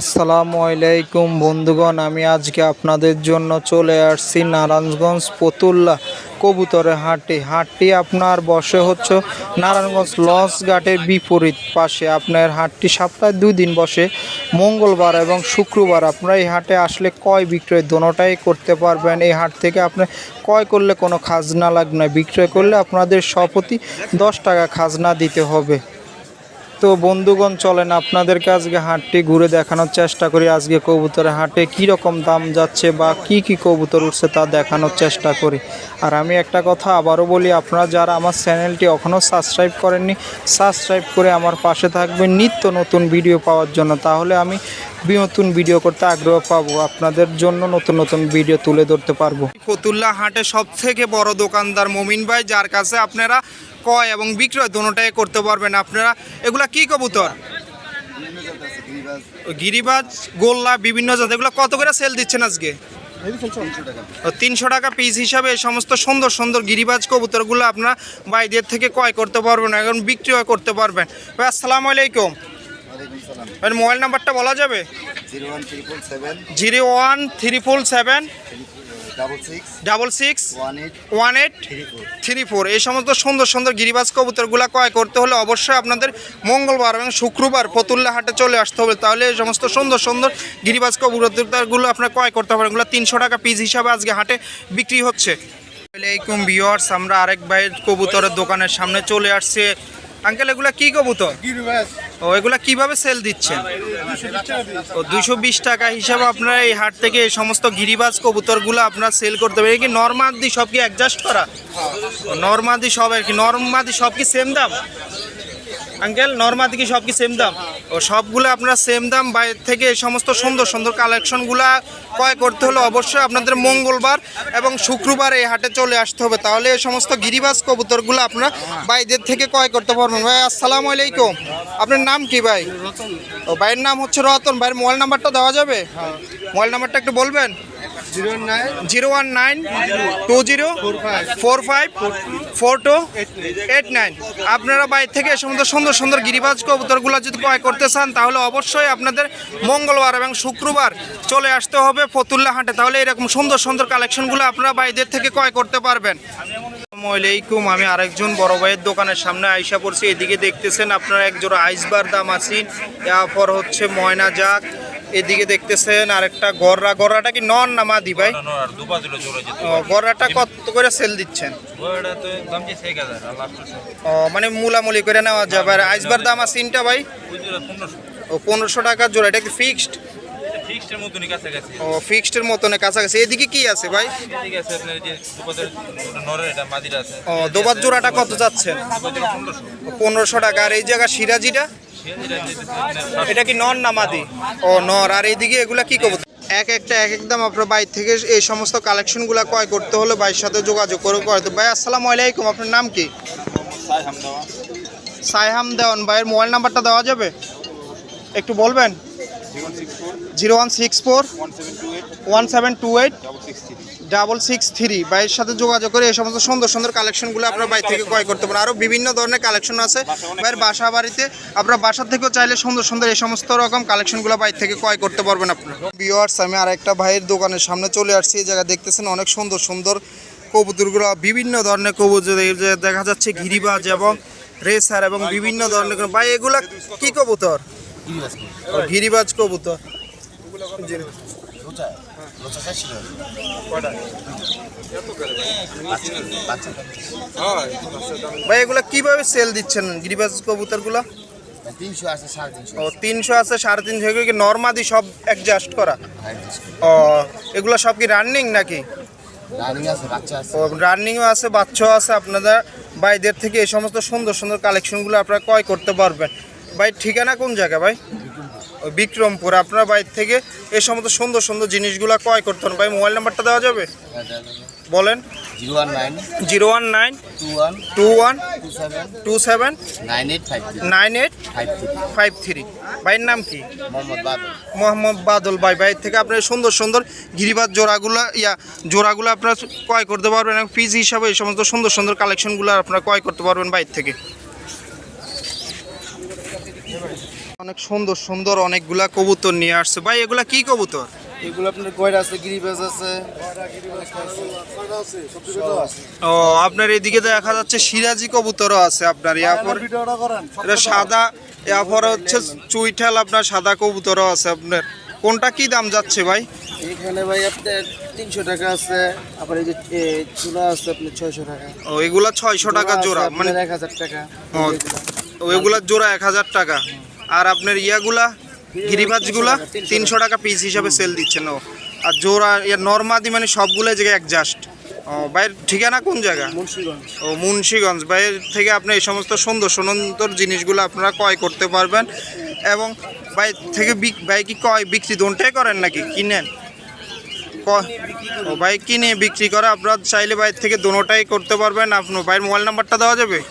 আসসালামু আলাইকুম বন্ধুগণ, আমি আজকে আপনাদের জন্য চলে আসছি নারায়ণগঞ্জ পতুল্লা কবুতরের হাটে হাটটি আপনার বসে হচ্ছে নারায়ণগঞ্জ লঞ্চ ঘাটের বিপরীত পাশে। আপনার হাটটি সপ্তাহে দুই দিন বসে, মঙ্গলবার এবং শুক্রবার। আপনারা এই হাটে আসলে কয় বিক্রয় দোনোটাই করতে পারবেন। এই হাট থেকে আপনি ক্রয় করলে কোনো খাজনা লাগবে না। বিক্রয় করলে আপনাদের সপতি দশ টাকা খাজনা দিতে হবে। তো বন্ধুগণ, চলেন আপনাদেরকে আজকে হাটটি ঘুরে দেখানোর চেষ্টা করি। আজকে কবুতরের হাটে কি রকম দাম যাচ্ছে বা কি কি কবুতর উঠছে তা দেখানোর চেষ্টা করি। আর আমি একটা কথা আবারও বলি, আপনারা যারা আমার চ্যানেলটি এখনও সাবস্ক্রাইব করেননি, সাবস্ক্রাইব করে আমার পাশে থাকবেন নিত্য নতুন ভিডিও পাওয়ার জন্য। তাহলে আমি নতুন ভিডিও করতে আগ্রহ পাবো, আপনাদের জন্য নতুন নতুন ভিডিও তুলে ধরতে পারব। ফতুল্লা হাটে সব থেকে বড় দোকানদার মমিন ভাই, যার কাছে আপনারা ক্রয় এবং বিক্রয় দোনোটাই করতে পারবেন আপনারা। এগুলা কি কবুতর? গিরিবাজ গোল্লা বিভিন্ন জাত। এগুলো কত করে সেল দিচ্ছেন আজকে? তিনশো টাকা পিস হিসাবে এই সমস্ত সুন্দর সুন্দর গিরিবাজ কবুতরগুলো আপনারা বাইদের থেকে ক্রয় করতে পারবেন এখন বিক্রিও করতে পারবেন। ভাই আসসালামু আলাইকুম। মোবাইল নাম্বারটা বলা যাবে? Zero one triple seven zero one three four seven double six one eight three four এই সমস্ত সুন্দর সুন্দর গিরিবাজ কবুতরগুলো ক্রয় করতে হলে অবশ্যই আপনাদের মঙ্গলবার এবং শুক্রবার ফতুল্লা হাটে চলে আসতে হবে। তাহলে এই সমস্ত সুন্দর সুন্দর গিরিবাজ কবুতরগুলো আপনার ক্রয় করতে পারেন। এগুলো তিনশো টাকা পিস হিসাবে আজকে হাটে বিক্রি হচ্ছে। আলাইকুম ভিওয়ার্স আমরা আরেক ভাইয়ের কবুতরের দোকানের সামনে চলে আসছে। আঙ্কেল এগুলা কি কবুতর? ও এগুলা কীভাবে সেল দিচ্ছেন? ও দুইশো বিশ টাকা হিসাবে আপনারা এই হাট থেকে এই সমস্ত গিরিবাজ কবুতরগুলো আপনারা সেল করতে পারেন। কি নর্মাদি সব কি অ্যাডজাস্ট করা? নর্মাদি সব আর কি নর্মাদি সব কি সেম দাম? আঙ্কেল নর্মাদি কি সব কি সেম দাম। ও সবগুলো আপনারা সেম দাম বাইরে থেকে এই সমস্ত সুন্দর সুন্দর কালেকশনগুলো ক্রয় করতে হলে অবশ্যই আপনাদের মঙ্গলবার এবং শুক্রবার এই হাটে চলে আসতে হবে। তাহলে এই সমস্ত গিরিবাজ কবুতরগুলো আপনারা বাইদের থেকে ক্রয় করতে পারবেন। ভাই আসসালামু আলাইকুম। আপনার নাম কি ভাই? ও ভাইয়ের নাম হচ্ছে রতন। ভাইয়ের মোবাইল নাম্বারটা দেওয়া যাবে? মোবাইল নাম্বারটা একটু বলবেন? Zero one nine two zero four five four two eight nine. আপনারা বাইরে থেকে এ সমস্ত সুন্দর সুন্দর গিরিবাজ কবুতরগুলো যদি ক্রয় করতে চান, তাহলে অবশ্যই আপনাদের মঙ্গলবার এবং শুক্রবার চলে আসতে হবে ফতুল্লা হাটে। তাহলে এরকম সুন্দর সুন্দর কালেকশনগুলো আপনারা বাইরের থেকে ক্রয় করতে পারবেন। আসসালামু আলাইকুম, আমি আরেকজন বড় ভাইয়ের দোকানের সামনে আইসা পড়ছি। এদিকে দেখতেছেন আপনারা একজোড়া আইসবার দাম আছেন এরপর হচ্ছে ময়না জাক এদিকে দেখতেছেন আরেকটা গররা। গররাটা কি নন না মাদি ভাই? আর দুপা দিল জোরে যেত ও, গররাটা কত করে সেল দিচ্ছেন? ও মানে মুলামুলি করে নেওয়া যাবে। আর আইসবার দাম আছে তিনটা ভাই? ও পনেরোশো টাকার জোড়া এটা কি ফিক্সড ও ফিক্সডের মতনে কাছাকাছি। এদিকে কি আছে ভাই? ঠিক আছে আপনার যে দুপাতের নরের এটা মাদিটা আছে। ও দোবার জোড়াটা কত যাচ্ছেন? পনেরোশো টাকা। আর এই জায়গা সিরাজিটা? এটা কি নর না মাদি? ও নর। আর এইদিকে এগুলা কি করব এক একটা এক একদম আপনার বাইর থেকে এই সমস্ত কালেকশনগুলো ক্রয় করতে হলে বাইর সাথে যোগাযোগ করে করতে। ভাই আসসালামু আলাইকুম। আপনার নাম কি? সাইহাম দেওয়ান। ভাইয়ের মোবাইল নাম্বারটা দেওয়া যাবে? একটু বলবেন? Zero one six four one seven two eight double six three ভাইয়ের সাথে যোগাযোগ করে এই সমস্ত সুন্দর সুন্দর কালেকশনগুলো আপনার বাড়ি থেকে ক্রয় করতে পারেন। আরও বিভিন্ন ধরনের কালেকশন আছে। ভাইয়ের বাসা বাড়িতে আপনার বাসা থেকেও চাইলে সুন্দর সুন্দর এই সমস্ত রকম কালেকশনগুলো বাইরে থেকে ক্রয় করতে পারবেন আপনার বিওয়ার্স আমি আর একটা ভাইয়ের দোকানের সামনে চলে আসছি। এই জায়গায় দেখতেছেন অনেক সুন্দর সুন্দর কবুতরগুলো বিভিন্ন ধরনের কবুতর। এই যে দেখা যাচ্ছে গিরিবাজ এবং রেসার এবং বিভিন্ন ধরনের ভাই এগুলা কি কবুতর? গিরিবাজ কবুতর জি। ভাই এগুলা কীভাবে সেল দিচ্ছেন গিরিবাজ কবুতরগুলা তিনশো আছে সাড়ে তিনশো ও তিনশো আছে সাড়ে তিনশো এগুলো কি নর্মাদি সব অ্যাডজাস্ট করা? ও এগুলো সব কি রানিং নাকি? আছে বাচ্চা আছে। ও রানিংও আছে বাচ্চাও আছে আপনাদের। বাইদের থেকে এই সমস্ত সুন্দর সুন্দর কালেকশনগুলো আপনারা ক্রয় করতে পারবেন। ভাই ঠিকানা কোন জায়গা ভাই? বিক্রমপুর। আপনার বাইর থেকে এই সমস্ত সুন্দর সুন্দর জিনিসগুলো ক্রয় করতে পারেন। ভাই মোবাইল নাম্বারটা দেওয়া যাবে? বলেন। Zero one nine two one two seven nine eight five three ভাইয়ের নাম কি? মোহাম্মদ বাদল। ভাই। ভাই থেকে আপনার সুন্দর সুন্দর গিরিবাজ জোড়াগুলো ইয়া জোড়াগুলো আপনারা ক্রয় করতে পারবেন এবং পিস হিসাবে এই সমস্ত সুন্দর সুন্দর কালেকশনগুলো আপনারা ক্রয় করতে পারবেন বাইর থেকে। অনেক সুন্দর সুন্দর অনেকগুলা কবুতর নিয়ে আসছে। ভাই এগুলা কি কবুতর? এগুলো আপনার কয়টা আছে গিরিবাজ আছে। ও আপনার এদিকে দেখা যাচ্ছে সিরাজি কবুতরও আছে আপনার। এটা সাদা ইয়ারপর হচ্ছে চুইঠাল আপনার সাদা কবুতরও আছে আপনার। কোনটা কি দাম যাচ্ছে ভাই? এখানে ভাই আপনার তিনশো টাকা আছে আবার এই যে চুলা আছে আপনার ছয়শো টাকা। ও এগুলা ছয়শো টাকা জোড়া মানে এক হাজার টাকা। ও, ও এগুলা জোড়া এক হাজার টাকা। আর আপনার ইয়াগুলা গিরিবাজগুলা তিনশো টাকা পিস হিসাবে সেল দিচ্ছেন ও। আর জোড়া ইয়া নর্মাদি মানে সবগুলো জায়গায় অ্যাডজাস্ট ও ভাইয়ের ঠিকানা কোন জায়গা? ও মুন্সীগঞ্জ। ভাইয়ের থেকে আপনি এই সমস্ত সুন্দর সুন্দর জিনিসগুলো আপনারা ক্রয় করতে পারবেন। এবং ভাই থেকে বিক- ভাই কি ক্রয় বিক্রি দোনটাই করেন নাকি? কিনেন? ক- ও ভাই কিনে বিক্রি করে আপনারা চাইলে বাইর থেকে দোনোটাই করতে পারবেন। আপনার ভাইয়ের মোবাইল নাম্বারটা দেওয়া যাবে?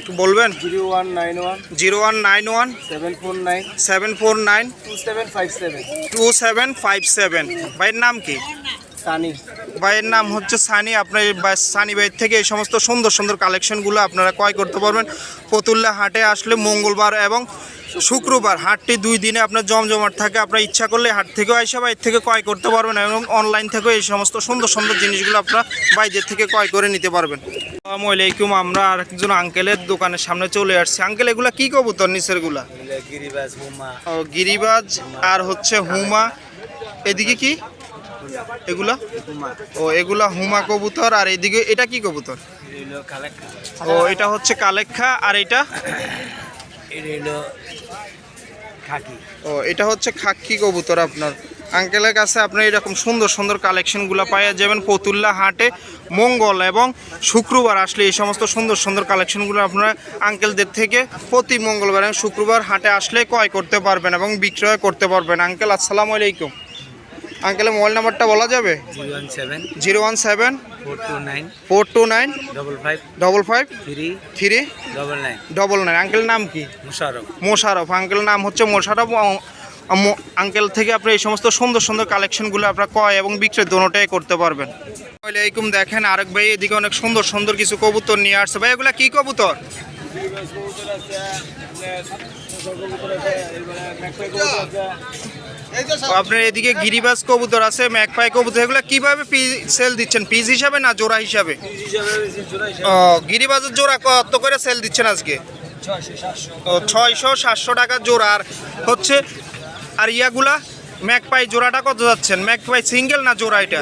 একটু বলবেন? Zero one nine one zero one nine one seven four nine seven four nine two seven five seven two seven five seven. ভাইয়ের নাম কি? সানি। ভাইয়ের নাম হচ্ছে সানি। আপনার সানি ভাইয়ের থেকে এই সমস্ত সুন্দর সুন্দর কালেকশনগুলো আপনারা ক্রয় করতে পারবেন। ফতুল্লা হাটে আসলে মঙ্গলবার এবং শুক্রবার হাটটি দুই দিনে আপনার জমজমাট থাকে। আপনার ইচ্ছা করলে হাট থেকেও এসে বাইর থেকে ক্রয় করতে পারবেন এবং অনলাইন থেকেও এই সমস্ত সুন্দর সুন্দর জিনিসগুলো আপনারা বাইরের থেকে ক্রয় করে নিতে পারবেন। আসসালামু আলাইকুম আমরা আর একজন আঙ্কেলের দোকানের সামনে চলে আসছি। আঙ্কেল এগুলা কি কবুতর নিচেরগুলা গিরিবাজ হুমা। ও গিরিবাজ আর হচ্ছে হুমা। এদিকে কি? এগুলা? ও এগুলা হুমা কবুতর আর এদিকে এটা কি কবুতর? ও এটা হচ্ছে কালেক্ষা আর এটা? খাকি। ও, এটা হচ্ছে খাক্কি কবুতর আপনার। আঙ্কেলের কাছে আপনি এরকম সুন্দর সুন্দর কালেকশনগুলো পাইয়া যাবেন পতুল্লা হাটে, মঙ্গল এবং শুক্রবার আসলে এই সমস্ত সুন্দর সুন্দর কালেকশনগুলো আপনারা আঙ্কেলদের থেকে প্রতি মঙ্গলবার এবং শুক্রবার হাটে আসলে ক্রয় করতে পারবেন এবং বিক্রয় করতে পারবেন। আঙ্কেল, আসসালামু আলাইকুম। আঙ্কেলের মোবাইল নাম্বারটা বলা যাবে? Zero one seven four two nine double five three double nine uncle নাম কি? মুশারফ মোশারফ আঙ্কেল নাম হচ্ছে মোশারফ আঙ্কেল থেকে আপনি এই সমস্ত সুন্দর সুন্দর কালেকশনগুলো আপনার ক্রয় এবং বিক্রয় দোনোটাই করতে পারবেন। আসসালামাইকুম দেখেন আরেক ভাই এদিকে অনেক সুন্দর সুন্দর কিছু কবুতর নিয়ে আসছে। ভাই এগুলা কি কবুতর? আপনার এদিকে গিরিবাস কবুতর আছে ম্যাকপাই কবুতর এগুলা কীভাবে সেল দিচ্ছেন? পিস হিসাবে না জোড়া হিসাবে? ও গিরিবাসের জোড়া কত করে সেল দিচ্ছেন আজকে? ছয়শো সাতশো। টাকা জোড়া। আর হচ্ছে আর ইয়াগুলা ম্যাকপাই জোড়াটা কত যাচ্ছেন? ম্যাকপাই সিঙ্গেল না জোড়া এটা?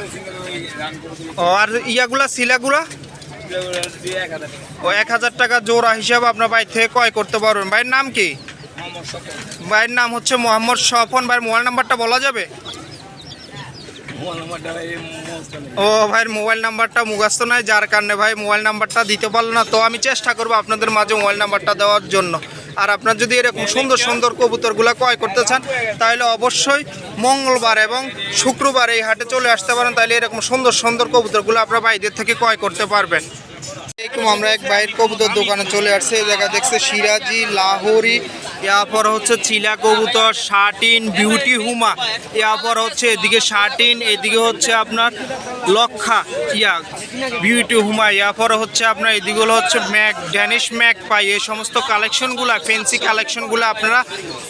ও আর ইয়াগুলা সিলাগুলা ও এক হাজার টাকা জোড়া হিসাবে আপনার বাইর থেকে ক্রয় করতে পারবেন। ভাইয়ের নাম কি? ভাইয়ের নাম হচ্ছে মোহাম্মদ স্বপন ভাইয়ের মোবাইল নাম্বারটা বলা যাবে? ও, ভাইয়ের মোবাইল নাম্বারটা মুখস্থ নাই, যার কারণে ভাই মোবাইল নাম্বারটা দিতে পারল না। তো আমি চেষ্টা করব আপনাদের মাঝে মোবাইল নাম্বারটা দেওয়ার জন্য। আর আপনার যদি এরকম সুন্দর সুন্দর কবুতরগুলো ক্রয় করতে চান, তাহলে অবশ্যই মঙ্গলবার এবং শুক্রবার এই হাটে চলে আসতে পারেন। তাহলে এরকম সুন্দর সুন্দর কবুতরগুলো আপনার বাইরের থেকে ক্রয় করতে পারবেন। এরকম আমরা এক বাইরের কবুতর দোকানে চলে আসছে। এই জায়গা দেখছে সিরাজি লাহোরি এরপর হচ্ছে চিলা কবুতর, শার্টিন বিউটি হুমা। এরপর হচ্ছে এদিকে শার্টিন, এদিকে হচ্ছে আপনার লক্ষা, ইয়া বিউটি হুমা। এরপর হচ্ছে আপনার এদিকগুলো হচ্ছে ম্যাক, ড্যানিশ ম্যাক পাই। এই সমস্ত কালেকশনগুলো ফেন্সি কালেকশনগুলো আপনারা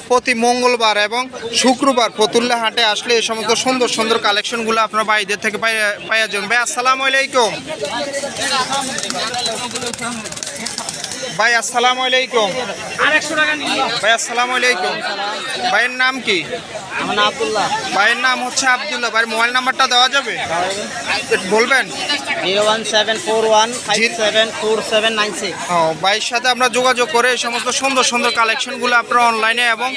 প্রতি মঙ্গলবার এবং শুক্রবার ফতুল্লা হাটে আসলে এই সমস্ত সুন্দর সুন্দর কালেকশনগুলো আপনারা বাইরের থেকে পাই- পাইয়া যাবেন। ভাই, আসসালামু আলাইকুম। ভাই আসসালামু আলাইকুম। ভাই আসসালামু আলাইকুম। ভাইয়ের নাম কি? আমার আব্দুল্লাহ। ভাইয়ের নাম হচ্ছে আব্দুল্লাহ। ভাইয়ের মোবাইল নাম্বারটা দেওয়া যাবে? বলবেন? Zero one seven four one five seven four seven nine six. ও ভাইয়ের সাথে আমরা যোগাযোগ করে এই সমস্ত সুন্দর সুন্দর কালেকশনগুলো আপনারা অনলাইনে এবং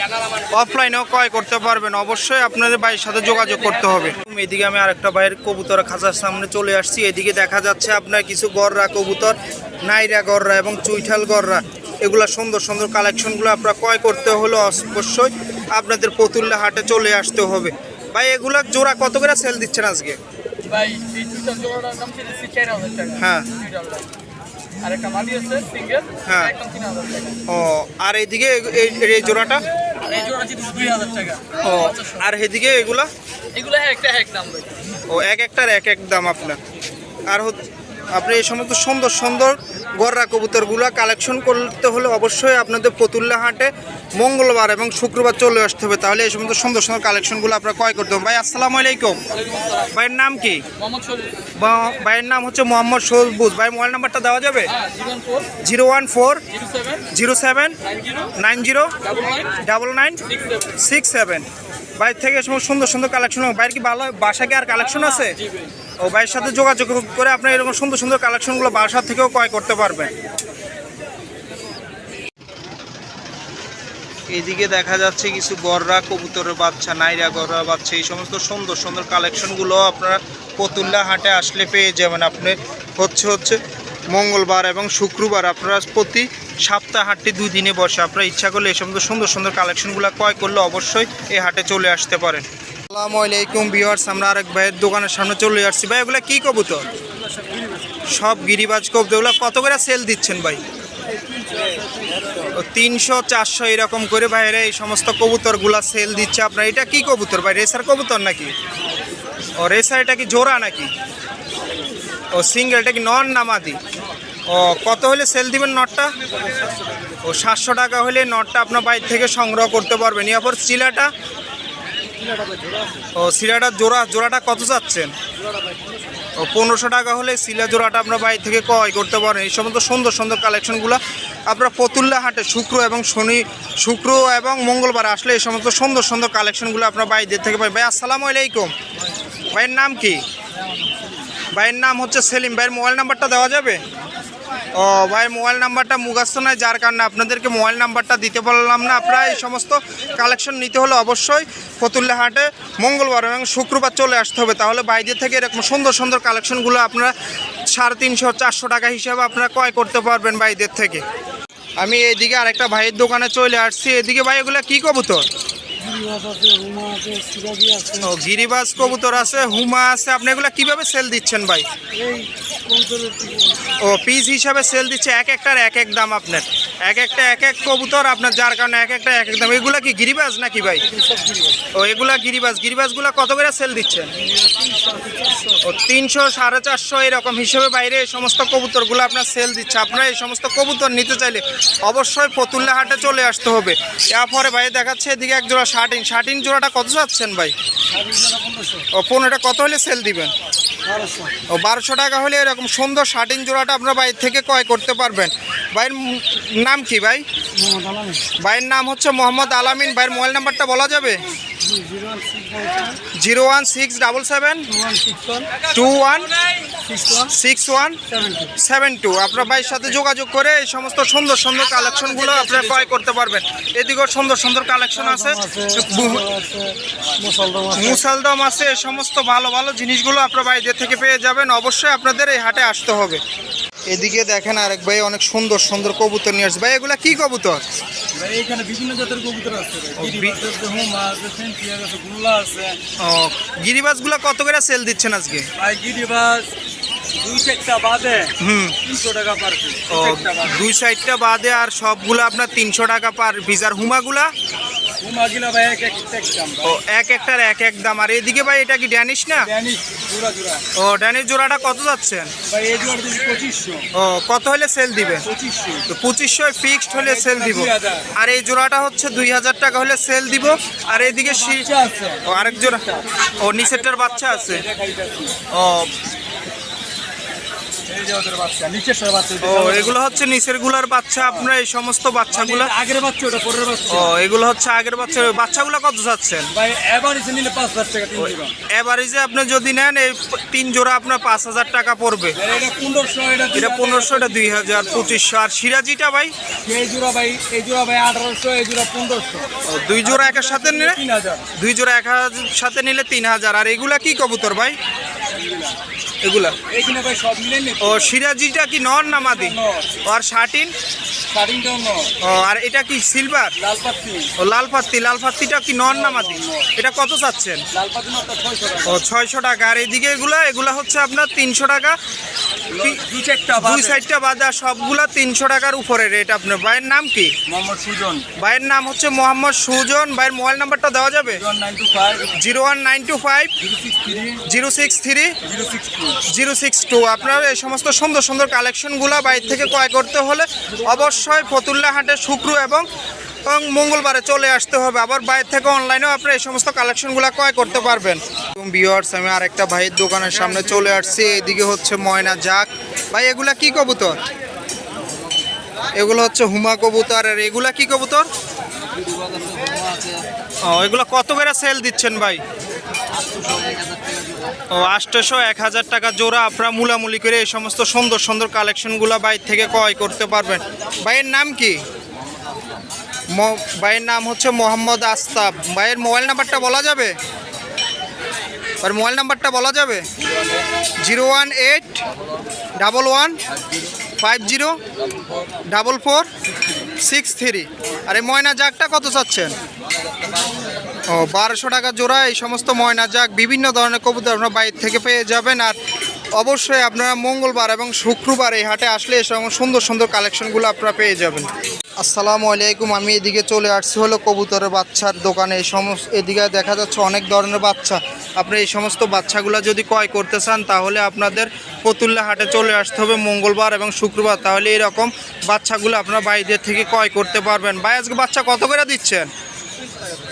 অফলাইনেও ক্রয় করতে পারবেন। অবশ্যই আপনাদের ভাইয়ের সাথে যোগাযোগ করতে হবে। এদিকে আমি আরেকটা ভাইয়ের কবুতর খাঁচার সামনে চলে আসছি। এদিকে দেখা যাচ্ছে আপনার কিছু গররা কবুতর নাইরা গররা এবং চুইঠাল গররা। এগুলা সুন্দর সুন্দর কালেকশনগুলো আপনারা ক্রয় করতে হলে অবশ্যই আপনাদের পতুল্লা হাটে চলে আসতে হবে। ভাই এগুলা জোড়া কত করে সেল দিচ্ছেন আজকে? হ্যাঁ। হ্যাঁ। ও আর এইদিকে এই- জোড়াটা? ও আর এদিকে এগুলা? এগুলো একটা এক দাম ও এক একটার এক এক দাম আপনার। আর হচ্ছে আপনি এই সমস্ত সুন্দর সুন্দর গররা কবুতরগুলো কালেকশন করতে হলে অবশ্যই আপনাদের পতুল্লা হাটে মঙ্গলবার এবং শুক্রবার চলে আসতে হবে। তাহলে এই সমস্ত সুন্দর সুন্দর কালেকশনগুলো আপনারা ক্রয় করতে হবে। ভাই আসসালামু আলাইকুম। ভাইয়ের নাম কি? ভাইয়ের নাম হচ্ছে মোহাম্মদ সবুজ ভাই মোবাইল নাম্বারটা দেওয়া যাবে? হ্যাঁ zero one four. Zero seven. Nine zero. Double nine. Six seven. বাইর থেকে এই সমস্ত সুন্দর সুন্দর কালেকশন বাইরে কি ভালো বাসা কি আর কালেকশন আছে? ও ভাইয়ের সাথে যোগাযোগ করে আপনি এরকম সুন্দর সুন্দর কালেকশনগুলো বাসা থেকেও ক্রয় করতে পারবেন। এদিকে দেখা যাচ্ছে কিছু গররা, কবুতরের বাচ্চা, নাইরা গররা বাচ্চা, এই সমস্ত সুন্দর সুন্দর কালেকশনগুলো আপনারা পতুল্লা হাটে আসলে পেয়ে যাবেন আপনি। হচ্ছে হচ্ছে মঙ্গলবার এবং শুক্রবার আপনারা প্রতি সপ্তাহ হাটটি দুই দিনে বসে। আপনারা ইচ্ছা করলে এই সমস্ত সুন্দর সুন্দর কালেকশনগুলো ক্রয় করলে অবশ্যই এই হাটে চলে আসতে পারেন। আসসালামু আলাইকুম ভিউয়ার্স আমরা আরেক ভাইয়ের দোকানের সামনে চলে আসছি ভাই এগুলো কী কবুতর? সব গিরিবাজ কবুতর। এগুলো কত করে সেল দিচ্ছেন ভাই? তিনশো, চারশো এরকম করে বাইরে এই সমস্ত কবুতরগুলা সেল দিচ্ছে আপনার। এটা কি কবুতর ভাই? রেসার কবুতর নাকি? ও, রেসার এটা কি জোড়া নাকি? ও সিঙ্গেল এটা কি নন নামাদি ও, কত হলে সেল দিবেন নটটা ও, সাতশো টাকা হলে নটটা আপনার বাইর থেকে সংগ্রহ করতে পারবেন। এরপর চিলাটা ও সিলাটার জোড়া, জোড়াটা কত চাচ্ছেন? ও, পনেরোশো টাকা হলে সিলা জোড়াটা আপনার বাড়ি থেকে ক্রয় করতে পারেন এই সমস্ত সুন্দর সুন্দর কালেকশনগুলো আপনার পতুল্লা হাটে শুক্র এবং শনি, শুক্র এবং মঙ্গলবার আসলে এই সমস্ত সুন্দর সুন্দর কালেকশনগুলো আপনার বাইরের থেকে পাই ভাই, আসসালামু আলাইকুম। ভাইয়ের নাম কি? ভাইয়ের নাম হচ্ছে সেলিম। ভাইয়ের মোবাইল নাম্বারটা দেওয়া যাবে? ও ভাই মোবাইল নাম্বারটা মুগাস্ত নয়, যার কারণে আপনাদেরকে মোবাইল নাম্বারটা দিতে পারলাম না। আপনারা এই সমস্ত কালেকশন নিতে হলে অবশ্যই ফতুল্লা হাটে মঙ্গলবার এবং শুক্রবার চলে আসতে হবে। তাহলে বাইরে থেকে এরকম সুন্দর সুন্দর কালেকশনগুলো আপনারা সাড়ে তিনশো, চারশো টাকা হিসাবে আপনারা ক্রয় করতে পারবেন বাইরের থেকে। আমি এইদিকে আরেকটা ভাইয়ের দোকানে চলে আসছি। এদিকে ভাই এগুলো কী কবুতর? ও গিরিবাজ কবুতর আছে হুমা আছে। আপনি এগুলো কীভাবে সেল দিচ্ছেন ভাই? ও পিস হিসাবে সেল দিচ্ছে এক একটার এক এক দাম আপনার। এক একটা এক এক কবুতর আপনার যার কারণে এক একটা এক এক দাম। এগুলা কি গিরিবাজ নাকি ভাই? ও এগুলা গিরিবাজ গিরিবাজগুলা কত করে সেল দিচ্ছেন? ও তিনশো সাড়ে চারশো এরকম হিসেবে বাইরে এই সমস্ত কবুতরগুলো আপনার সেল দিচ্ছে। আপনারা এই সমস্ত কবুতর নিতে চাইলে অবশ্যই ফতুল্লা হাটে চলে আসতে হবে। এরপরে ভাই দেখাচ্ছে এদিকে এক জোড়া শার্টিন। শার্টিন জোড়াটা কত চাচ্ছেন ভাই? ও পনেরোটা কত হলে সেল দিবেন? ও বারোশো টাকা হলে এরকম সুন্দর শার্টিং জোড়াটা আপনার বাইর থেকে ক্রয় করতে পারবেন। ভাইয়ের নাম কি ভাই? ভাইয়ের নাম হচ্ছে মোহাম্মদ আলামিন। ভাইয়ের মোবাইল নাম্বারটা বলা যাবে? Zero one six double seven two one six one seven two. আপনার ভাইয়ের সাথে যোগাযোগ করে এই সমস্ত সুন্দর সুন্দর কালেকশনগুলো আপনারা ক্রয় করতে পারবেন। এদিকেও সুন্দর সুন্দর কালেকশন আছে। মুসালদম আছে। এই সমস্ত ভালো ভালো জিনিসগুলো আপনার বাইরে থেকে পেয়ে যাবেন। অবশ্যই আপনাদের এই হাটে আসতে হবে। এদিকে দেখেন আরেক ভাই অনেক সুন্দর সুন্দর কবুতর নিয়ে আসছে। ভাই এগুলা কি কবুতর? এখানে বিভিন্ন জাতের কবুতর আছে। ও, গিরিবাজগুলা কত করে সেল দিচ্ছেন আজকে? ভাই পার দুই সাইডটা বাদে। আর সবগুলো আপনার তিনশো টাকা পার পিস আর হুমাগুলা? এক ও একটার এক এক দাম। আর এদিকে ভাই এটা কি ড্যানিশ না? ও ড্যানিশ জোড়াটা কত যাচ্ছেন? ও কত হলে সেল দিবেন পঁচিশশো। ফিক্সড হলে সেল দিব। আর এই জোড়াটা হচ্ছে দুই হাজার টাকা হলে সেল দিব। আর এদিকে শি- ও আরেক জোড়া ও নিচেরটার বাচ্চা আছে। ও এই যে ওদের বাচ্চা নিচের সব বাচ্চা ও এগুলো হচ্ছে নিচেরগুলার বাচ্চা আপনার এই সমস্ত বাচ্চাগুলো? আগের বাচ্চা ওটা পরের বাচ্চা ও এগুলো হচ্ছে আগের বাচ্চা বাচ্চাগুলো কত চাচ্ছেন ভাই এবার নিলে পাঁচ হাজার টাকা তিন জোড়া। এভারেজে আপনি যদি নেন এই তিন জোড়া আপনার পাঁচ হাজার টাকা পড়বে। এটা পনেরোশো এটা দুই এটা হাজার। এটা দুই হাজার পঁচিশশো। আর সিরাজিটা ভাই? এই জোড়া ভাই এই জোড়া ভাই আঠারোশো এই জোড়া পনেরোশো। ও, দুই জোড়া একের সাথে নিলে? দুই জোড়া এক হাজার সাথে নিলে তিন হাজার। আর এগুলা কি কবুতর ভাই? এগুলা? এইখানে ভাই সব মিলে ও সিরাজিটা কি নর না মাদি? নর। আর শার্টিন স্টার্টিংটাও ন ও আর এটা কি সিলভার? লাল পাত্তি ও লাল পাত্তি লাল পাত্তিটা কি নর না মাদি? এটা কত চাচ্ছেন? ও ছয়শো টাকা। আর এদিকে এগুলা এগুলা হচ্ছে আপনার তিনশো টাকা। দুই সাইডটা বাদা। সবগুলা তিনশো টাকার উপরে রেট আপনার। ভাইয়ের নাম কি? মোহাম্মদ সুজন। ভাইয়ের নাম হচ্ছে মোহাম্মদ সুজন। ভাইয়ের মোবাইল নাম্বারটা দেওয়া যাবে? Zero one nine two five. Zero six three. Zero six two. আপনার এই সমস্ত সুন্দর সুন্দর কালেকশনগুলো বাইরে থেকে ক্রয় করতে হলে অবশ্যই ফতুল্লা হাটে শুক্র এবং এবং মঙ্গলবারে চলে আসতে হবে। আবার বাইরে থেকে অনলাইনেও আপনি এই সমস্ত কালেকশনগুলো ক্রয় করতে পারবেন। এবং ভিউয়ার্স আমি আরেকটা ভাইয়ের দোকানের সামনে চলে আসছি। এইদিকে হচ্ছে ময়না জাক ভাই এগুলা কি কবুতর? এগুলো হচ্ছে হুমা কবুতর। আর এগুলা কি কবুতর? ও এগুলো কত করে সেল দিচ্ছেন ভাই? ও এক হাজার টাকা জোড়া আপনারা মুলামুলি করে এই সমস্ত সুন্দর সুন্দর কালেকশনগুলো বাইর থেকে ক্রয় করতে পারবেন। ভাইয়ের নাম কি? ভাইয়ের নাম হচ্ছে মোহাম্মদ আস্তাব। ভাইয়ের মোবাইল নাম্বারটা বলা যাবে? আর মোবাইল নাম্বারটা বলা যাবে? Zero one eight double one five zero double four six three. আর এই ময়না জাগটা কত চাচ্ছেন? ও, বারোশো টাকা জোড়া, এই সমস্ত ময়না যাক বিভিন্ন ধরনের কবুতর আপনার বাইরে থেকে পেয়ে যাবেন। আর অবশ্যই আপনারা মঙ্গলবার এবং শুক্রবার এই হাটে আসলে এই সমস্ত সুন্দর সুন্দর কালেকশনগুলো আপনারা পেয়ে যাবেন। আসসালামু আলাইকুম, আমি এদিকে চলে আসছি হলো কবুতরের বাচ্চার দোকানে। এই সমস্ত, এদিকে দেখা যাচ্ছে অনেক ধরনের বাচ্চা। আপনি এই সমস্ত বাচ্চাগুলো যদি ক্রয় করতে চান, তাহলে আপনাদের ফতুল্লা হাটে চলে আসতে হবে মঙ্গলবার এবং শুক্রবার। তাহলে এরকম বাচ্চাগুলো আপনারা বাইরে থেকে ক্রয় করতে পারবেন। ভাই, আজকে বাচ্চা কত করে দিচ্ছেন?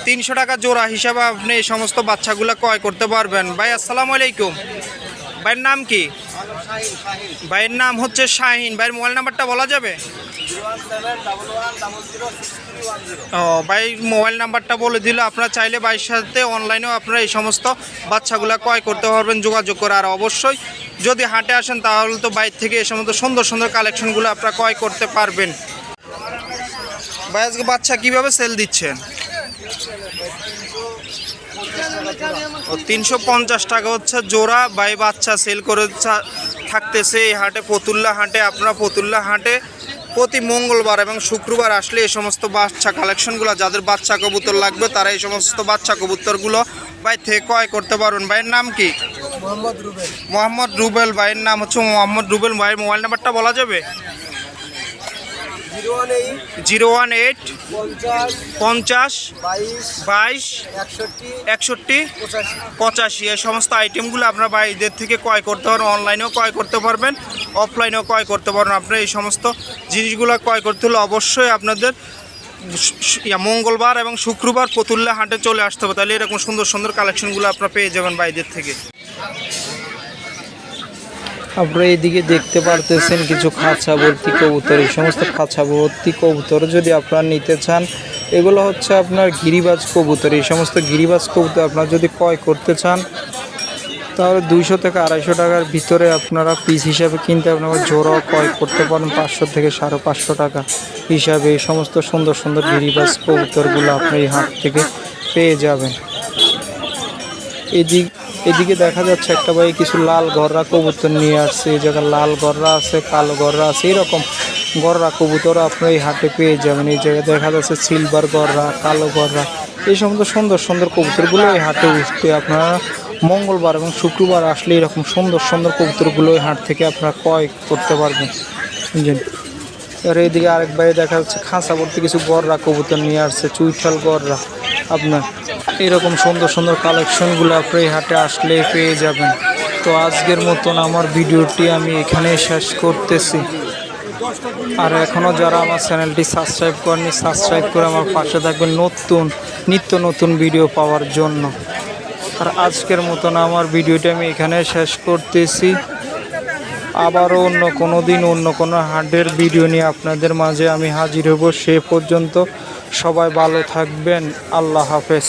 তিনশো টাকা জোড়া হিসাবে আপনি এই সমস্ত বাচ্চাগুলো ক্রয় করতে পারবেন। ভাই, আসসালামু আলাইকুম। ভাইয়ের নাম কি? ভাইয়ের নাম হচ্ছে শাহিন। ভাইয়ের মোবাইল নাম্বারটা বলা যাবে? ও, ভাই, মোবাইল নাম্বারটা বলে দিলে। আপনারা চাইলে ভাইয়ের সাথে অনলাইনেও আপনারা এই সমস্ত বাচ্চাগুলো ক্রয় করতে পারবেন, যোগাযোগ করে। আর অবশ্যই যদি হাটে আসেন, তাহলে তো বাইরে থেকে এই সমস্ত সুন্দর সুন্দর কালেকশনগুলো আপনারা ক্রয় করতে পারবেন। ভাই, আজকে বাচ্চা কীভাবে সেল দিচ্ছেন? তিনশো পঞ্চাশ টাকা হচ্ছে জোড়া। বাই বাচ্চা সেল করে থাকতেছে এই হাটে পতুল্লা হাটে আপনারা পতুল্লা হাটে প্রতি মঙ্গলবার এবং শুক্রবার আসলে এই সমস্ত বাচ্চা কালেকশনগুলো যাদের বাচ্চা কবুতর লাগবে তারা এই সমস্ত বাচ্চা কবুতরগুলো ভাই থেকে ক্রয় করতে পারবেন। ভাইয়ের নাম কি? মোহাম্মদ রুবেল। মোহাম্মদ রুবেল। ভাইয়ের নাম হচ্ছে মোহাম্মদ রুবেল। ভাইয়ের মোবাইল নাম্বারটা বলা যাবে? জিরো ওয়ান এইট পঞ্চাশ বাইশ একষট্টি পঁচাশি। এই সমস্ত আইটেমগুলো আপনারা বাইরের থেকে ক্রয় করতে পারবেন অনলাইনেও ক্রয় করতে পারবেন অফলাইনেও ক্রয় করতে পারবেন আপনারা এই সমস্ত জিনিসগুলো ক্রয় করতে হলে অবশ্যই আপনাদের মঙ্গলবার এবং শুক্রবার পতুল্লা হাটে চলে আসতে হবে। তাহলে এরকম সুন্দর সুন্দর কালেকশনগুলো আপনারা পেয়ে যাবেন বাইরের থেকে। আপনারা এইদিকে দেখতে পারতেছেন কিছু খাঁচা ভর্তি কবুতর, এই সমস্ত খাঁচা ভর্তি কবুতর যদি আপনারা নিতে চান, এগুলো হচ্ছে আপনার গিরিবাজ কবুতর, এই সমস্ত গিরিবাজ কবুতর আপনারা যদি ক্রয় করতে চান, তাহলে দুইশো থেকে আড়াইশো টাকার ভিতরে আপনারা পিস হিসাবে কিনতে আপনারা জোড়াও ক্রয় করতে পারেন পাঁচশো থেকে সাড়ে পাঁচশো টাকা হিসাবে। এই সমস্ত সুন্দর সুন্দর গিরিবাজ কবুতরগুলো আপনি এই হাট থেকে পেয়ে যাবেন। এদিক, এদিকে দেখা যাচ্ছে একটা ভাই কিছু লাল গররা কবুতর নিয়ে আসছে। এই জায়গায় লাল গররা আছে, কালো গররা আছে, এরকম গররা কবুতর আপনি এই হাটে পেয়ে যাবেন। এই জায়গায় দেখা যাচ্ছে সিলভার গররা কালো গররা এই সমস্ত সুন্দর সুন্দর কবুতরগুলো এই হাটে উঠতে আপনারা মঙ্গলবার এবং শুক্রবার আসলে এরকম সুন্দর সুন্দর কবুতরগুলো এই হাট থেকে আপনারা ক্রয় করতে পারবেন। আর এইদিকে আরেক ভাই দেখা যাচ্ছে খাঁচা ভর্তি কিছু গররা কবুতর নিয়ে আসছে, চুইঠাল গররা। আপনার এরকম সুন্দর সুন্দর কালেকশনগুলো আপনি হাটে আসলে পেয়ে যাবেন। তো আজকের মতন আমার ভিডিওটি আমি এখানে শেষ করতেছি। আর এখনও যারা আমার চ্যানেলটি সাবস্ক্রাইব করেনি সাবস্ক্রাইব করে আমার পাশে থাকবেন নতুন, নিত্য নতুন ভিডিও পাওয়ার জন্য। আর আজকের মতন আমার ভিডিওটি আমি এখানে শেষ করতেছি। আবারও অন্য কোনো দিন, অন্য কোনো হাটের ভিডিও নিয়ে আপনাদের মাঝে আমি হাজির হব। সে পর্যন্ত সবাই ভালো থাকবেন। আল্লাহ হাফেজ।